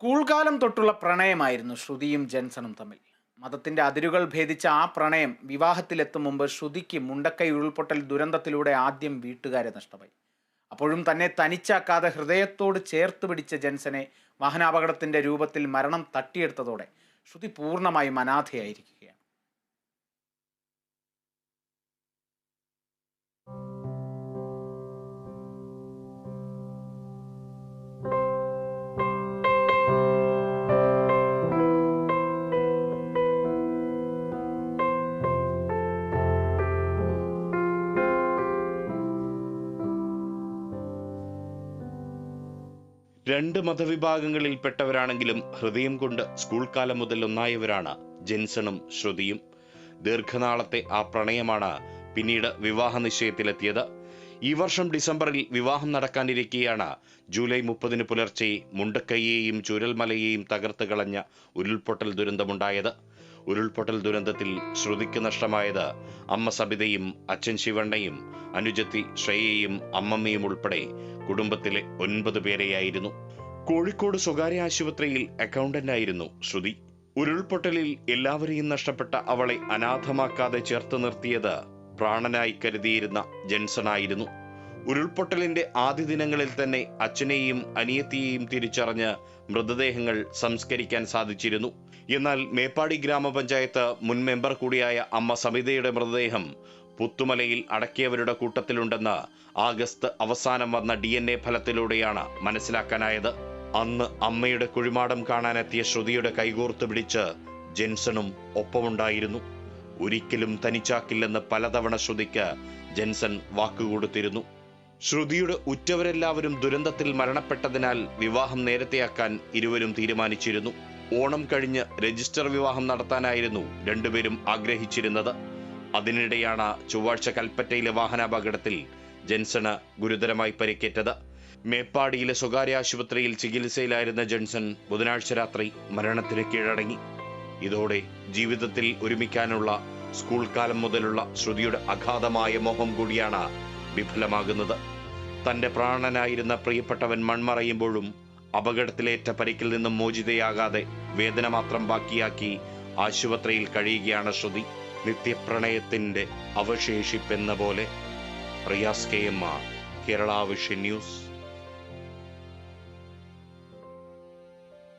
School കാലം തൊട്ടുള്ള പ്രണയമായിരുന്നു ശ്രുതിയും ജെൻസണും തമ്മിൽ. മതത്തിന്റെ അതിരുകൾ ഭേദിച്ച ആ പ്രണയം വിവാഹത്തിലെത്തും മുമ്പ് ശ്രുതിക്ക് മുണ്ടക്കൈ ഉരുൾപൊട്ടൽ ദുരന്തത്തിലൂടെ ആദ്യം വീട്ടുകാരെ നഷ്ടമായി. അപ്പോഴും തന്നെ തനിച്ചാക്കാതെ ഹൃദയത്തോട് ചേർത്ത് പിടിച്ച ജെൻസനെ വാഹനാപകടത്തിന്റെ രൂപത്തിൽ മരണം തട്ടിയെടുത്തതോടെ ശ്രുതി പൂർണമായും അനാഥയായിരിക്കുകയാണ് രണ്ട് മതവിഭാഗങ്ങളിൽപ്പെട്ടവരാണെങ്കിലും ഹൃദയം കൊണ്ട് സ്കൂൾ കാലം മുതൽ ഒന്നായവരാണ് ജെൻസണും ശ്രുതിയും. ദീർഘനാളത്തെ ആ പ്രണയമാണ് പിന്നീട് വിവാഹ നിശ്ചയത്തിലെത്തിയത്. ഈ വർഷം ഡിസംബറിൽ വിവാഹം നടക്കാനിരിക്കെയാണ് ജൂലൈ മുപ്പതിന് പുലർച്ചെ മുണ്ടക്കൈയെയും ചുരൽമലയെയും തകർത്ത് കളഞ്ഞ ഉരുൾപൊട്ടൽ ദുരന്തമുണ്ടായത്. ഉരുൾപൊട്ടൽ ദുരന്തത്തിൽ ശ്രുതിക്ക് നഷ്ടമായത് അമ്മ സബിതയും അച്ഛൻ ശിവണ്ണയും അനുജത്തി ശ്രേയയും അമ്മമ്മയും ഉൾപ്പെടെ കുടുംബത്തിലെ ഒൻപത് പേരെയായിരുന്നു. കോഴിക്കോട് സ്വകാര്യ ആശുപത്രിയിൽ അക്കൗണ്ടന്റായിരുന്നു ശ്രുതി. ഉരുൾപൊട്ടലിൽ എല്ലാവരെയും നഷ്ടപ്പെട്ട അവളെ അനാഥമാക്കാതെ ചേർത്ത് നിർത്തിയത് പ്രാണനായി കരുതിയിരുന്ന ജെൻസണായിരുന്നു. ഉരുൾപൊട്ടലിന്റെ ആദ്യ ദിനങ്ങളിൽ തന്നെ അച്ഛനെയും അനിയത്തിയെയും തിരിച്ചറിഞ്ഞ് മൃതദേഹങ്ങൾ സംസ്കരിക്കാൻ സാധിച്ചിരുന്നു. എന്നാൽ മേപ്പാടി ഗ്രാമപഞ്ചായത്ത് മുൻ മെമ്പർ കൂടിയായ അമ്മ സമിതയുടെ മൃതദേഹം പുത്തുമലയിൽ അടക്കിയവരുടെ കൂട്ടത്തിലുണ്ടെന്ന് ആഗസ്റ്റ് അവസാനം വന്ന ഡി എൻ എ ഫലത്തിലൂടെയാണ് മനസ്സിലാക്കാനായത്. അന്ന് അമ്മയുടെ കുഴിമാടം കാണാനെത്തിയ ശ്രുതിയുടെ കൈകോർത്ത് പിടിച്ച് ജെൻസണും ഒപ്പമുണ്ടായിരുന്നു. ഒരിക്കലും തനിച്ചാക്കില്ലെന്ന് പലതവണ ശ്രുതിക്ക് ജെൻസൺ വാക്കുകൊടുത്തിരുന്നു. ശ്രുതിയുടെ ഉറ്റവരെല്ലാവരും ദുരന്തത്തിൽ മരണപ്പെട്ടതിനാൽ വിവാഹം നേരത്തെയാക്കാൻ ഇരുവരും തീരുമാനിച്ചിരുന്നു. ഓണം കഴിഞ്ഞ് രജിസ്റ്റർ വിവാഹം നടത്താനായിരുന്നു രണ്ടുപേരും ആഗ്രഹിച്ചിരുന്നത്. അതിനിടെയാണ് ചൊവ്വാഴ്ച കൽപ്പറ്റയിലെ വാഹനാപകടത്തിൽ ജെൻസണ് ഗുരുതരമായി പരിക്കേറ്റത്. മേപ്പാടിയിലെ സ്വകാര്യ ആശുപത്രിയിൽ ചികിത്സയിലായിരുന്ന ജെൻസൺ ബുധനാഴ്ച രാത്രി മരണത്തിന് കീഴടങ്ങി. ഇതോടെ ജീവിതത്തിൽ ഒരുമിക്കാനുള്ള സ്കൂൾ കാലം മുതലുള്ള ശ്രുതിയുടെ അഗാധമായ മോഹം കൂടിയാണ് വിഫലമാകുന്നത്. തന്റെ പ്രാണനായിരുന്ന പ്രിയപ്പെട്ടവൻ മൺമറയുമ്പോഴും അപകടത്തിലേറ്റ പരിക്കിൽ നിന്നും മോചിതയാകാതെ വേദന മാത്രം ബാക്കിയാക്കി ആശുപത്രിയിൽ കഴിയുകയാണ് ശ്രുതി. നിത്യപ്രണയത്തിന്റെ അവശേഷിപ്പെന്ന പോലെ Riyas K M R Kerala vision news.